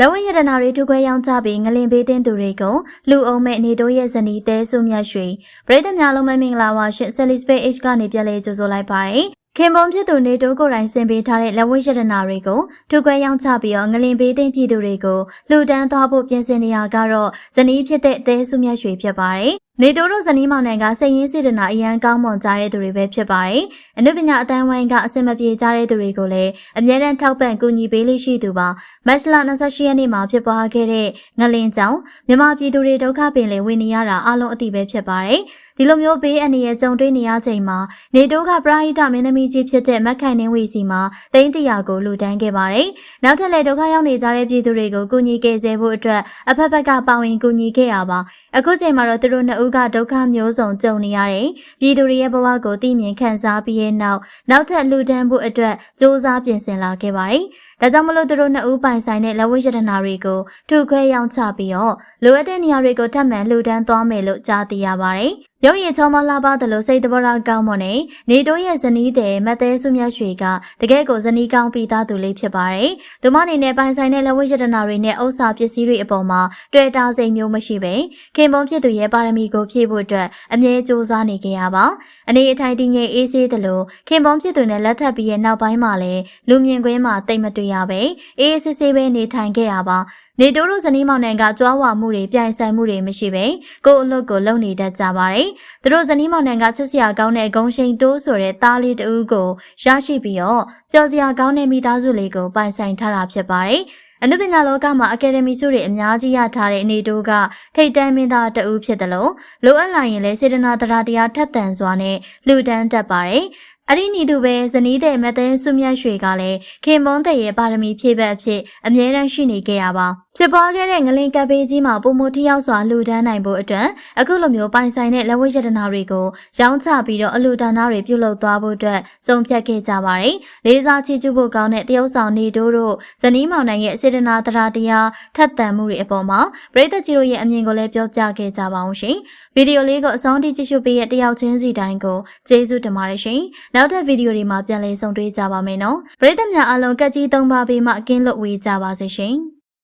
လဝရတနာတွေထုခွဲရောင်းချပြီးငလင်ပေးတဲ့သူတွေကိုလူအောင်မဲ့နေတို့ရဲ့ဇနီးတဲဆုမြတ်ရွှေပရိသတ်များလုံးပဲမင်္ဂလာပါရှင်ဆယ်လီစပေ့ H ကနေပြန်လဲကြိုဆိုလိုက်ပါတယ်ခင်ပွန်ဖြစ်သူနေတိုးကိုယ်တိုင်ဆင်ပေးထားတဲ့လက်ဝဲရတနာတွေကိုထုခွဲရောင်းချပြီးတော့ငလင်ပေးတဲ့ပြည်သူတွေကိုလှူဒန်းသွားဖို့ပြင်ဆင်နေရကတော့ဇနီးဖြစ်တဲ့တဲဆုမြတ်ရွှေဖြစ်ပါတယ်နေတိုးတို့ဇနီးမောင်နှံကစိတ်ရင်းစေတနာအရန်ကောင်းမွန်ကြတဲ့သူတွေပဲဖြစ်ပါတယ်။အနုပညာအတန်းဝိုင်းကအစင်မပြေကြတဲ့သူတွေကိုလည်းအမြဲတမ်းထောက်ပံ့ကူညီပေးလိရှိသူပါ။မတ်လ28ရက်နေ့မှာဖြစ်ပွားခဲ့တဲ့ငလင်ကြောင့်မြန်မာပြည်သူတွေဒုက္ခပင်လေဝင်နေရတာအလုံးအသိပဲဖြစ်ပါတယ်။ဒီလိုမျိုးဘေးအန္တရာယ်ကြုံတွေ့နေရချိန်မှာနေတိုးကပရာဟိတမင်းသမီးကြီးဖြစ်တဲ့မက်ခိုင်နှင်းဝီစီမှာတိန်းတရာကိုလူတန်းခဲ့ပါတယ်။နောက်ထပ်လည်းဒုက္ခရောက်နေကြတဲ့ပြည်သူတွေကိုကူညီကယ်ဆယ်ဖို့အတွက်အဖက်ဖက်ကပါဝင်ကူညီခဲ့ရပါ။အခုချိန်မှာတော့သူတို့နှစ်ဦးကဒုက္ခမျိုးစုံကြုံနေရတယ်။ပြည်သူတွေရဲ့ဘဝကိုသိမြင်ခံစားပြီးရဲ့နောက်နောက်ထပ်လူတန်းဖို့အတွက်စ조사ပြင်ဆင်လာခဲ့ပါတယ်။ဒါကြောင့်မလို့သူတို့နှစ်ဦးပိုင်ဆိုင်တဲ့လက်ဝဲရတနာတွေကိုထုခွဲရောင်းချပြီးတော့လိုအပ်တဲ့နေရာတွေကိုထပ်မံလူတန်းသွားမယ်လို့ကြားသိရပါတယ်။ ရုပ်ရည်ချောမလာပါတယ်လို့စိတ်တဘောရကောင်းမွန်နေနေတိုးရဲ့ဇနီးတဲ့မသက်စုမြတ်ရွှေကတကယ်ကိုဇနီးကောင်းပြီးသားသူလေးဖြစ်ပါတယ်။သူမအနေနဲ့ပိုင်ဆိုင်တဲ့လက်ဝဲရတနာတွေနဲ့ဥစ္စာပစ္စည်းတွေအပေါ်မှာတွေ့တာစိတ်မျိုးမရှိပဲခင်ပွန်ဖြစ်သူရဲ့ပါရမီကိုဖြည့်ဖို့အတွက်အမြဲစူးစမ်းနေကြရပါ။အနေအထိုင်တည်ငြိမ်အေးဆေးသလိုခင်ပွန်ဖြစ်သူနဲ့လက်ထပ်ပြီးရဲ့နောက်ပိုင်းမှာလည်းလူမြင်ကွင်းမှာတိတ်မတွေ့ရပဲအေးအေးဆေးဆေးပဲနေထိုင်ခဲ့ရပါ။နေတိုးတို့ဇနီးမောင်နှံကကြွားဝါမှုတွေပြိုင်ဆိုင်မှုတွေမရှိပဲကိုယ့်အလုပ်ကိုလုပ်နေတတ်ကြပါတယ်။သူတို့ဇနီးမောင်နှံကချစ်စရာကောင်းတဲ့ဂုံရှိန်တိုးဆိုတဲ့သားလေးတဦးကိုရရှိပြီးတော့ပျော်စရာကောင်းတဲ့မိသားစုလေးကိုပိုင်ဆိုင်ထားတာဖြစ်ပါတယ်။အနုပညာလောကမှာအကယ်ဒမီဆုတွေအများကြီးရထားတဲ့အနေတိုးကထိတ်တန်းမင်းသားတဦးဖြစ်တယ်လို့လိုအပ်လာရင်လည်းစေတနာတရားတရားထက်သန်စွာနဲ့လူတန်းတတ်ပါတယ်။အဲ့ဒီနီတူပဲဇနီးတဲ့မသိန်းစုမြတ်ရွှေကလည်းခင်မွန်းတဲ့ရဲ့ပါရမီဖြည့်ဘက်အဖြစ်အမြဲတမ်းရှိနေခဲ့ရပါဖြစ်ပွားခဲ့တဲ့ငလင်ကပ်ပေးကြီးမှာပုံမထရောက်စွာလူဒန်းနိုင်ဖို့အတွက်အခုလိုမျိုးပိုင်ဆိုင်တဲ့လက်ဝဲရတနာတွေကိုရောင်းချပြီးတော့အလူဒါနာတွေပြုလုပ်သွားဖို့အတွက်စုံဖြတ်ခဲ့ကြပါတယ်လေးစားချီးကျူးဖို့ကောင်းတဲ့တရုတ်ဆောင်နေတိုးတို့ဇနီးမောင်နိုင်ရဲ့စေတနာတရားတရားထက်သန်မှုတွေအပေါ်မှာပရိသတ်ကြီးတို့ရဲ့အမြင်ကိုလည်းပြောပြခဲ့ကြပါအောင်ရှင်ဗီဒီယိုလေးကိုအဆုံးထိကြည့်ရှုပေးတဲ့တယောက်ချင်းစီတိုင်းကိုကျေးဇူးတင်ပါတယ်ရှင်နောက်ထပ်ဗီဒီယိုတွေမှာပြန်လည်ဆုံတွေ့ကြပါမယ်နော်ပရိသတ်များအားလုံးကက်ကြီးသုံးပါပေးမှအကင်းလွတ်ဝေးကြပါစေရှင်